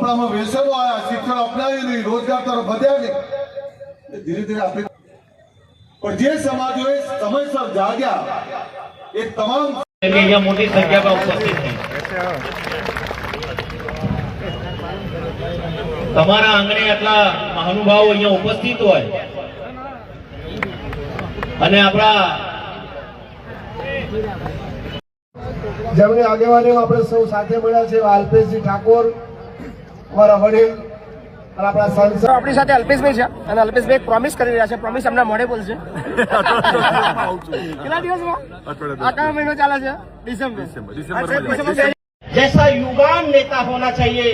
આપણામાં વ્યસનો આવ્યા શિક્ષણ અપનાવી નહીં રોજગાર તરફ વધ્યા નહીં. ધીરે ધીરે આપણે પણ જે સમાજોએ સમયસર જાગ્યા એ તમામ અહીંયા મોટી સંખ્યામાં ઉપસ્થિત છે. તમારા આંગણે આટલા મહાનુભાવો અહીંયા ઉપસ્થિત હોય અને આપણા જેમની આગેવાનીમાં આપણે સૌ સાથે મળ્યા છે અલ્પેશજી ઠાકોર અમારા વડીલ અને આપણા સાંસદ તો આપણી સાથે અલ્પેશભાઈ છે અને અલ્પેશભાઈ પ્રોમિસ કરી રહ્યા છે પ્રોમિસ એમના મોઢે બોલશે કેટલા દિવસમાં આ કયો મહિનો ચાલે છે ડિસેમ્બર ડિસેમ્બર जैसा युवान नेता होना चाहिए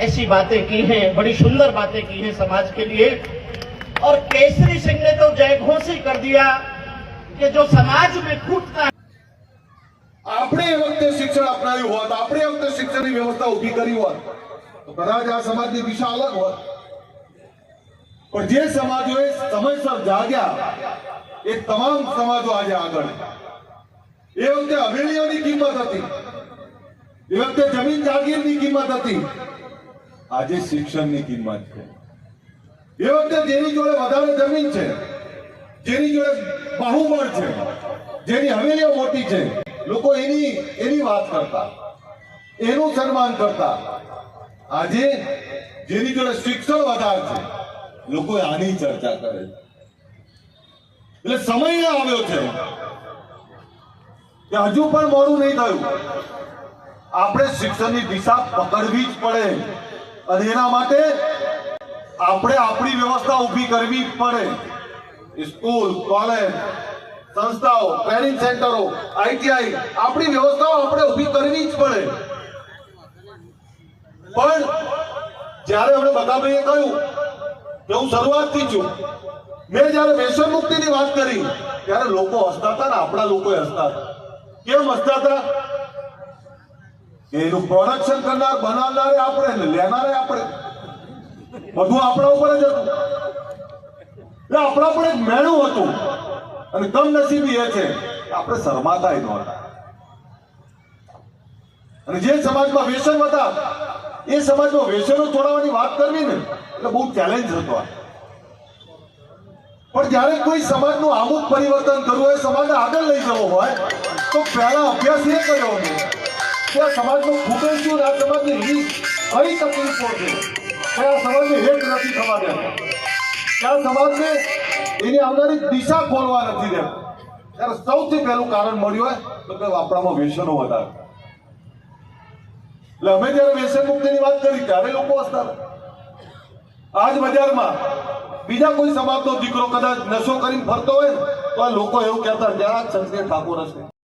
ऐसी बातें की हैं बड़ी सुंदर बातें की हैं समाज के लिए और केसरी सिंह ने तो जय घोषी कर दिया कि जो समाज में कूटता આપણે એ વખતે શિક્ષણ અપનાવ્યું હોત આપણે એ વખતે શિક્ષણની વ્યવસ્થા ઊભી કરી હોત તો કદાચ આ દિશા અલગ હોત પણ જે સમાજોએ સમયસર જાગ્યા, એ તમામ સમાજો આજે આગળ. એ વખતે હવેલીઓની કિંમત હતી. એ વખતે જમીન જાગીરની કિંમત હતી. આજે શિક્ષણની કિંમત છે. એ વખતે જેની જોડે વધારે જમીન છે, જેની જોડે બાહુબળ છે, જેની હવેલીઓ મોટી છે, લોકો એની એની વાત કરતા, એનું સન્માન કરતા. આજે જેની જોડે શિક્ષણ વધારે છે, લોકો આની ચર્ચા કરે એટલે સમય આવ્યો છે. કે હજુ પણ મોડું નહીં થયું. આપણે શિક્ષણની દિશા પકડવી જ પડે. અને એના માટે આપણે આપણી વ્યવસ્થા ઊભી કરવી જ પડે. સ્કૂલ, કોલેજ, સંસ્થાઓ, ટ્રેનિંગ સેન્ટરો, આઈટીઆઈ, આપણી વ્યવસ્થાઓ આપણે ઊભી કરવી જ પડે. પણ જ્યારે આપણે બધાભાઈએ કહ્યું કે હું શરૂઆતથી છું, મેં જ્યારે વ્યસન મુક્તિની વાત કરી, ત્યારે લોકો હસતા હતા ને આપણા લોકો હસતા હતા. કેમ હસતા હતા? એનું પ્રોડક્શન કરનાર બનાવનારે આપણે ને લેનારે આપણે. બધું આપણા ઉપર જ હતું. એટલે આપણા પર એક મેળું હતું. અને કમનસીબી એ છે આપણે શરમાતા નહોતા અને જે સમાજમાં વ્યસન હતા એ સમાજમાં વ્યસનો છોડાવવાની વાત કરવી ને, એટલે બહુ ચેલેન્જ હતો આ. પણ જ્યારે કોઈ સમાજનું આમુક પરિવર્તન કરવું હોય, સમાજને આગળ લઈ જવો હોય, તો પહેલા અભ્યાસ એ કર્યો હતો કે આ સમાજનું ખૂટે શું આ સમાજની રીત કઈ તકલીફો છે કે આ સમાજને હેઠ નથી થવા દેતા. કે સમાજને એની આવનારી દિશા ખોલવા નથી દેતા. ત્યારે સૌથી પહેલું કારણ મળ્યું હોય, તો કે આપણામાં વ્યસનો વધારે. એટલે અમે જયારે વ્યસન મુક્તિની વાત કરી, ત્યારે લોકો હસતા આજ બજારમાં બીજા કોઈ સમાજનો દીકરો કદાચ નશો કરીને ફરતો હોય તો આ લોકો એવું કહેતા જરા સંજય ઠાકોર હશે.